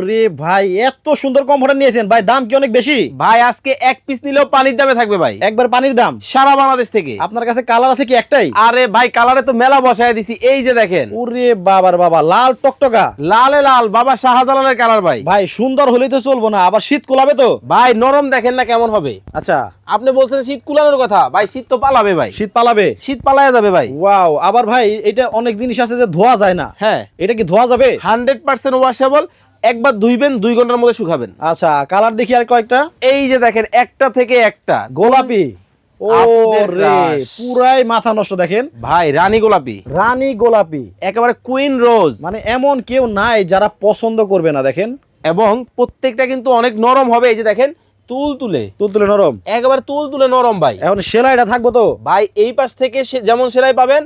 রে ভাই এত সুন্দর কমফোর্টার নিয়েছেন। ভাই দাম কি অনেক বেশি? ভাই আজকে এক পিস নিলেও পানির দামে থাকবে ভাই। একবার পানির দাম? সারা বাংলাদেশ থেকে। আপনার কাছে কালার আছে কি একটাই? আরে ভাই কালারে তো মেলা বসায় দিছি এই যে দেখেন। ওরে বাবার বাবা লাল টকটকা। লালে লাল বাবা শাহজালালের কালার ভাই। ভাই সুন্দর হলেই তো চলবো না আবার শীত কোলাবে তো। ভাই নরম দেখেন না কেমন হবে। আচ্ছা। আপনি বলছেন শীত কুলানোর কথা ভাই শীত তো পালাবে ভাই। শীত পালাবে? শীত পালায়া যাবে ভাই। ওয়াও আবার ভাই এটা অনেক জিনিস আছে যে ধোয়া যায় না। হ্যাঁ। এটা কি ধোয়া যাবে? হান্ড্রেড পার্সেন্ট ওয়াশেবল একবার ধুইবেন দুই ঘণ্টার মধ্যে শুকাবেন। আচ্ছা কালার দেখি আর কয়েকটা। এই যে দেখেন একটা থেকে একটা। গোলাপি। পুরাই মাথা নষ্ট দেখেন। ভাই রানী গোলাপি। রানী গোলাপি। একেবারে কুইন রোজ মানে এমন কেউ নাই যারা পছন্দ করবে না দেখেন। এবং প্রত্যেকটা কিন্তু অনেক নরম হবে এই যে দেখেন তুল তুলে। তুলতুলে নরম। একেবারে তুল তুলে নরম ভাই। এখন সেলাইটা থাকব তো? ভাই এই পাশ থেকে যেমন সেলাই পাবেন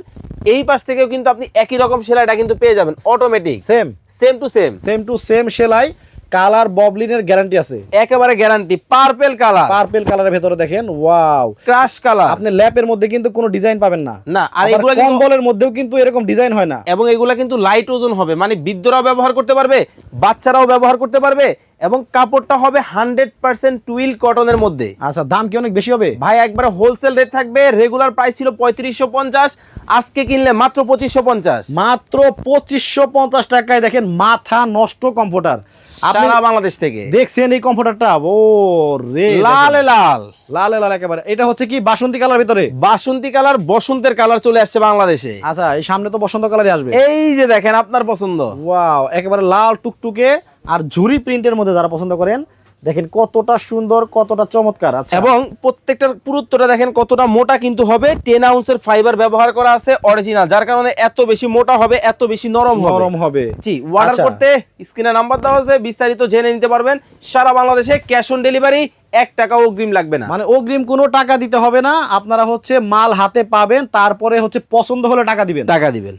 এই পাশ থেকেও কিন্তু আপনি একই রকম সেলাইটা কিন্তু পেয়ে যাবেন automatic same same to same same to same সেলাই কালার ববলিনের গ্যারান্টি আছে। একেবারে গ্যারান্টি পার্পেল কালার পার্পল কালারের ভেতরে দেখেন ওয়াও ক্রাশ কালার আপনি ল্যাপের মধ্যে কিন্তু কোনো ডিজাইন পাবেন না। না আর এগুলো কম্বলের মধ্যেও কিন্তু এরকম ডিজাইন হয় না। এবং এগুলা কিন্তু লাইট ওজন হবে মানে বৃদ্ধরাও ব্যবহার করতে পারবে বাচ্চারাও ব্যবহার করতে পারবে এবং কাপড়টা হবে হান্ড্রেড পার্সেন্ট টুইল কটনের মধ্যে। আচ্ছা দাম কি অনেক বেশি হবে? ভাই একবারে হোলসেল রেট থাকবে রেগুলার প্রাইস ছিল পঁয়ত্রিশশো পঞ্চাশ আজকে কিনলে মাত্র পঁচিশশো পঞ্চাশ। মাত্র পঁচিশশো পঞ্চাশ টাকায় দেখেন মাথা নষ্ট কম্পিউটার আপনি সারা বাংলাদেশ থেকে। দেখছেন এই কম্পিউটারটা ও রে লাল লাল। লাল লাল একেবারে। এটা হচ্ছে কি বাসন্তী কালার ভিতরে? বাসন্তী কালার বসন্তের কালার চলে আসছে বাংলাদেশে। আচ্ছা এই সামনে তো বসন্ত কালারই আসবে। এই যে দেখেন আপনার পছন্দ। ওয়াও একেবারে লাল টুকটুকে আর ঝুরি প্রিন্টের মধ্যে যারা পছন্দ করেন দেখেন কতটা সুন্দর কতটা চমৎকার। আছে এবং প্রত্যেকটার পুরুত্বটা দেখেন কতটা মোটা কিন্তু হবে। টেন আউন্সের ফাইবার ব্যবহার করা আছে অরিজিনাল যার কারণে এত বেশি মোটা হবে এত বেশি নরম হবে। নরম হবে। জি অর্ডার আচ্ছা। করতে স্ক্রিনে নাম্বার দেওয়া আছে বিস্তারিত জেনে নিতে পারবেন। সারা বাংলাদেশে ক্যাশ অন ডেলিভারি এক টাকা অগ্রিম লাগবে না। মানে অগ্রিম কোনো টাকা দিতে হবে না আপনারা হচ্ছে মাল হাতে পাবেন তারপরে হচ্ছে পছন্দ হলে টাকা দিবেন। টাকা দিবেন।